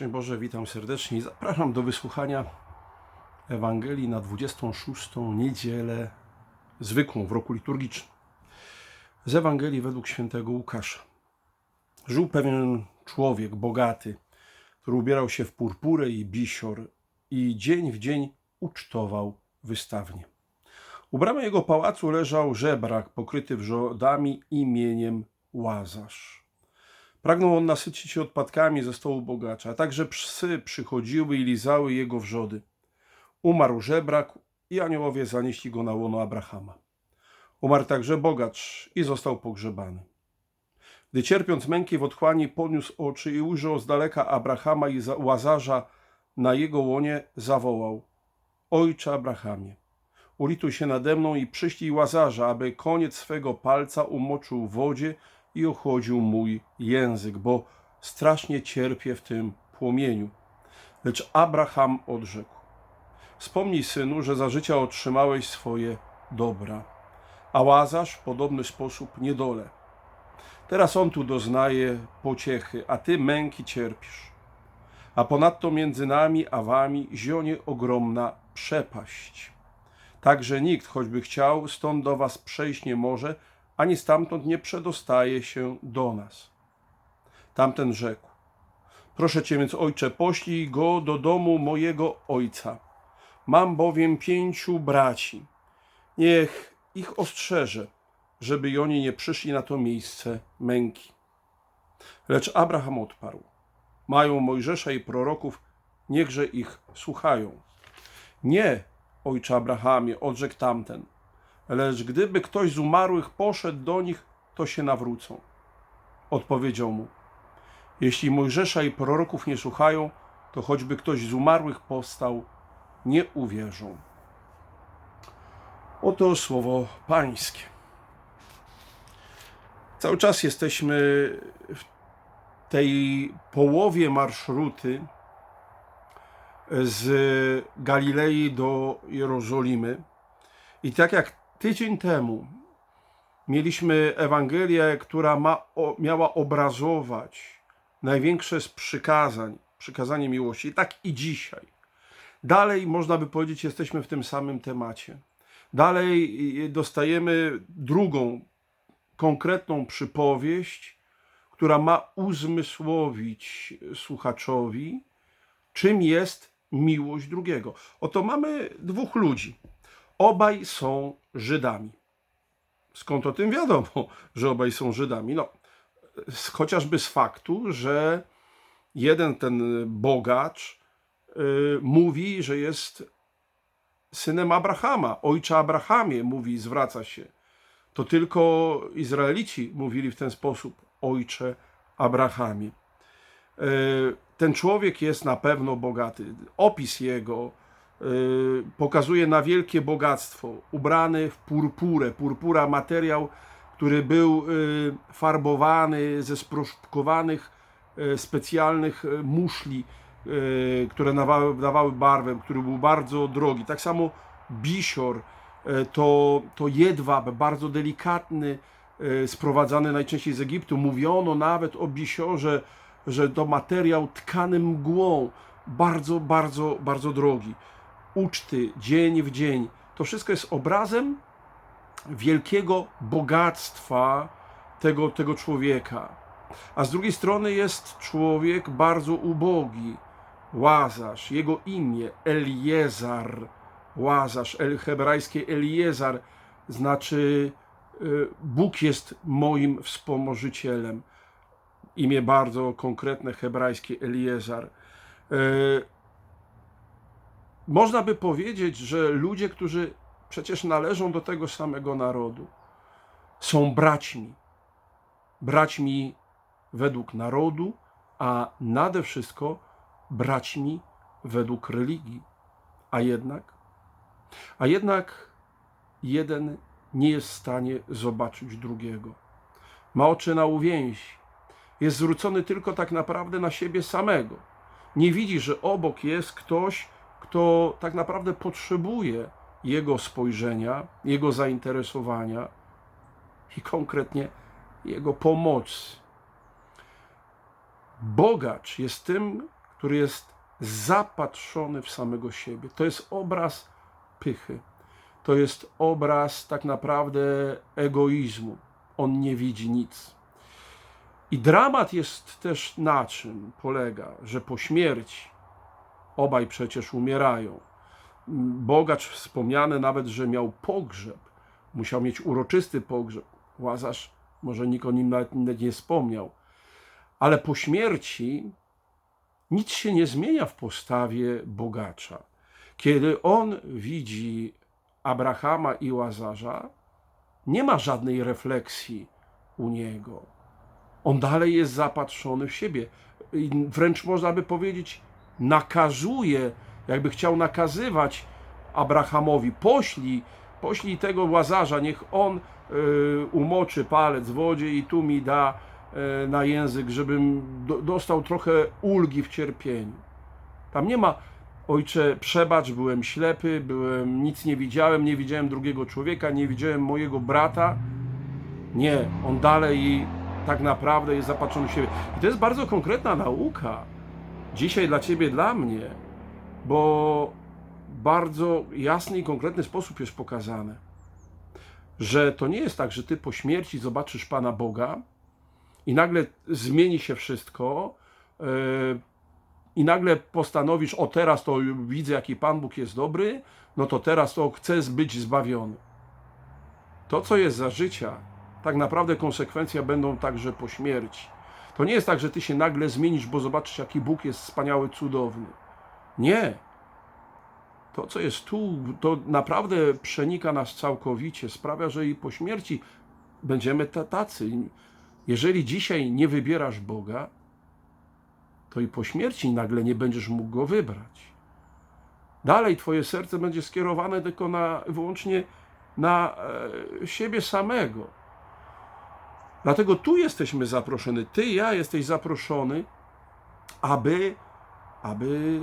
Szczęść Boże, witam serdecznie i zapraszam do wysłuchania Ewangelii na 26. niedzielę zwykłą w roku liturgicznym. Z Ewangelii według świętego Łukasza. Żył pewien człowiek bogaty, który ubierał się w purpurę i bisior i dzień w dzień ucztował wystawnie. U bramy jego pałacu leżał żebrak pokryty wrzodami imieniem Łazarz. Pragnął on nasycić się odpadkami ze stołu bogacza, a także psy przychodziły i lizały jego wrzody. Umarł żebrak i aniołowie zanieśli go na łono Abrahama. Umarł także bogacz i został pogrzebany. Gdy cierpiąc męki w otchłani podniósł oczy i ujrzał z daleka Abrahama i za- Łazarza na jego łonie, zawołał Ojcze Abrahamie, ulituj się nade mną i przyślij Łazarza, aby koniec swego palca umoczył w wodzie i ochłodził mój język, bo strasznie cierpię w tym płomieniu. Lecz Abraham odrzekł: Wspomnij, synu, że za życia otrzymałeś swoje dobra, a Łazarz w podobny sposób niedolę. Teraz on tu doznaje pociechy, a ty męki cierpisz. A ponadto między nami a wami zionie ogromna przepaść. Także nikt, choćby chciał, stąd do was przejść nie może, ani stamtąd nie przedostaje się do nas. Tamten rzekł: Proszę cię więc, ojcze, poślij go do domu mojego ojca. Mam bowiem pięciu braci. Niech ich ostrzeże, żeby i oni nie przyszli na to miejsce męki. Lecz Abraham odparł: Mają Mojżesza i proroków, niechże ich słuchają. Nie, ojcze Abrahamie, odrzekł tamten. Lecz gdyby ktoś z umarłych poszedł do nich, to się nawrócą. Odpowiedział mu: Jeśli Mojżesza i proroków nie słuchają, to choćby ktoś z umarłych powstał, nie uwierzą. Oto słowo Pańskie. Cały czas jesteśmy w tej połowie marszruty z Galilei do Jerozolimy. I tak jak tydzień temu mieliśmy Ewangelię, która ma, o, miała obrazować największe z przykazań, przykazanie miłości, tak i dzisiaj. Dalej, można by powiedzieć, jesteśmy w tym samym temacie. Dalej y, dostajemy drugą, konkretną przypowieść, która ma uzmysłowić słuchaczowi, czym jest miłość drugiego. Oto mamy dwóch ludzi. Obaj są Żydami. Skąd o tym wiadomo, że obaj są Żydami? No, chociażby z faktu, że jeden ten bogacz y, mówi, że jest synem Abrahama, ojcze Abrahamie, mówi, zwraca się. To tylko Izraelici mówili w ten sposób, ojcze Abrahamie. E, Ten człowiek jest na pewno bogaty. Opis jego pokazuje na wielkie bogactwo. Ubrany w purpurę. Purpura materiał, który był e, farbowany ze sproszkowanych e, specjalnych muszli, które dawały, dawały barwę, który był bardzo drogi. Tak samo bisior to, to jedwab, bardzo delikatny, sprowadzany najczęściej z Egiptu. Mówiono nawet o bisiorze, że to materiał tkany mgłą, bardzo, bardzo, bardzo drogi. Uczty, dzień w dzień. To wszystko jest obrazem wielkiego bogactwa tego, tego człowieka. A z drugiej strony jest człowiek bardzo ubogi, Łazarz, jego imię Eliezar, Łazarz, el, hebrajskie Eliezar, znaczy y, Bóg jest moim wspomożycielem. Imię bardzo konkretne, hebrajskie Eliezar. Można by powiedzieć, że ludzie, którzy przecież należą do tego samego narodu, są braćmi. Braćmi według narodu, a nade wszystko braćmi według religii. A jednak, a jednak jeden nie jest w stanie zobaczyć drugiego. Ma oczy na uwięzi. Jest zwrócony tylko tak naprawdę na siebie samego. Nie widzi, że obok jest ktoś, kto tak naprawdę potrzebuje jego spojrzenia, jego zainteresowania i konkretnie jego pomocy. Bogacz jest tym, który jest zapatrzony w samego siebie. To jest obraz pychy. To jest obraz tak naprawdę egoizmu. On nie widzi nic. I dramat jest też na czym polega, że po śmierci obaj przecież umierają. Bogacz wspomniany nawet, że miał pogrzeb, musiał mieć uroczysty pogrzeb. Łazarz może nikt o nim nawet nie wspomniał. Ale po śmierci nic się nie zmienia w postawie bogacza. Kiedy on widzi Abrahama i Łazarza, nie ma żadnej refleksji u niego. On dalej jest zapatrzony w siebie. Wręcz można by powiedzieć, nakazuje, jakby chciał nakazywać Abrahamowi: poślij, poślij tego łazarza, niech on y, umoczy palec w wodzie i tu mi da y, na język, żebym do, dostał trochę ulgi w cierpieniu. Tam nie ma, ojcze, przebacz, byłem ślepy, byłem, nic nie widziałem, nie widziałem drugiego człowieka, nie widziałem mojego brata. Nie, on dalej tak naprawdę jest zapatrzony w siebie. I to jest bardzo konkretna nauka. Dzisiaj dla ciebie, dla mnie, bo bardzo jasny i konkretny sposób jest pokazane, że to nie jest tak, że ty po śmierci zobaczysz Pana Boga i nagle zmieni się wszystko yy, i nagle postanowisz, o teraz to widzę, jaki Pan Bóg jest dobry, no to teraz to chcę być zbawiony. To, co jest za życia, tak naprawdę konsekwencje będą także po śmierci. To nie jest tak, że ty się nagle zmienisz, bo zobaczysz, jaki Bóg jest wspaniały, cudowny. Nie. To, co jest tu, to naprawdę przenika nas całkowicie, sprawia, że i po śmierci będziemy tacy. Jeżeli dzisiaj nie wybierasz Boga, to i po śmierci nagle nie będziesz mógł go wybrać. Dalej twoje serce będzie skierowane tylko na, wyłącznie na e, siebie samego. Dlatego tu jesteśmy zaproszeni. Ty, ja jesteś zaproszony, aby, aby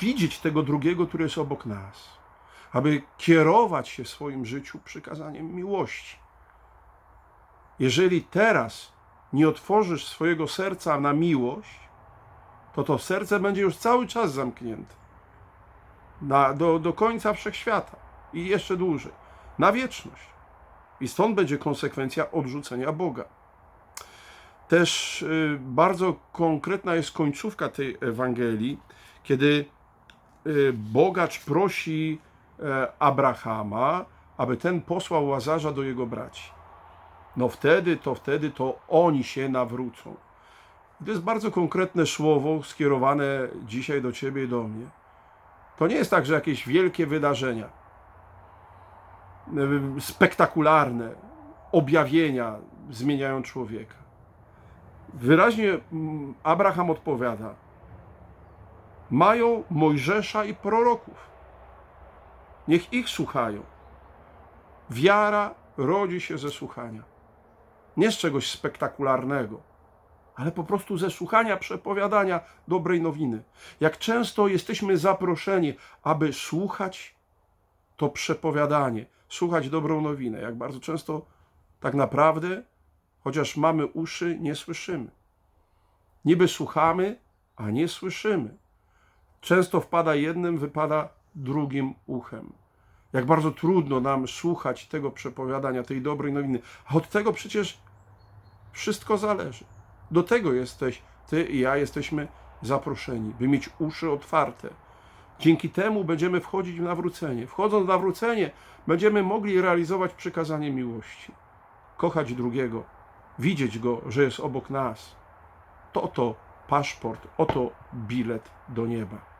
widzieć tego drugiego, który jest obok nas. Aby kierować się w swoim życiu przykazaniem miłości. Jeżeli teraz nie otworzysz swojego serca na miłość, to to serce będzie już cały czas zamknięte. Na, do, do końca wszechświata i jeszcze dłużej. Na wieczność. I stąd będzie konsekwencja odrzucenia Boga. Też y, bardzo konkretna jest końcówka tej Ewangelii, kiedy y, bogacz prosi e, Abrahama, aby ten posłał Łazarza do jego braci. No wtedy, to wtedy to oni się nawrócą. To jest bardzo konkretne słowo skierowane dzisiaj do ciebie i do mnie. To nie jest tak, że jakieś wielkie wydarzenia spektakularne objawienia zmieniają człowieka. Wyraźnie mm, Abraham odpowiada: Mają Mojżesza i proroków. Niech ich słuchają. Wiara rodzi się ze słuchania. Nie z czegoś spektakularnego, ale po prostu ze słuchania, przepowiadania dobrej nowiny. Jak często jesteśmy zaproszeni, aby słuchać to przepowiadanie, słuchać dobrą nowinę. Jak bardzo często tak naprawdę, chociaż mamy uszy, nie słyszymy. Niby słuchamy, a nie słyszymy. Często wpada jednym, wypada drugim uchem. Jak bardzo trudno nam słuchać tego przepowiadania, tej dobrej nowiny. A od tego przecież wszystko zależy. Do tego jesteś, ty i ja jesteśmy zaproszeni, by mieć uszy otwarte Dzięki temu będziemy wchodzić w nawrócenie. Wchodząc w nawrócenie, będziemy mogli realizować przykazanie miłości. Kochać drugiego, widzieć go, że jest obok nas. To oto paszport, oto bilet do nieba.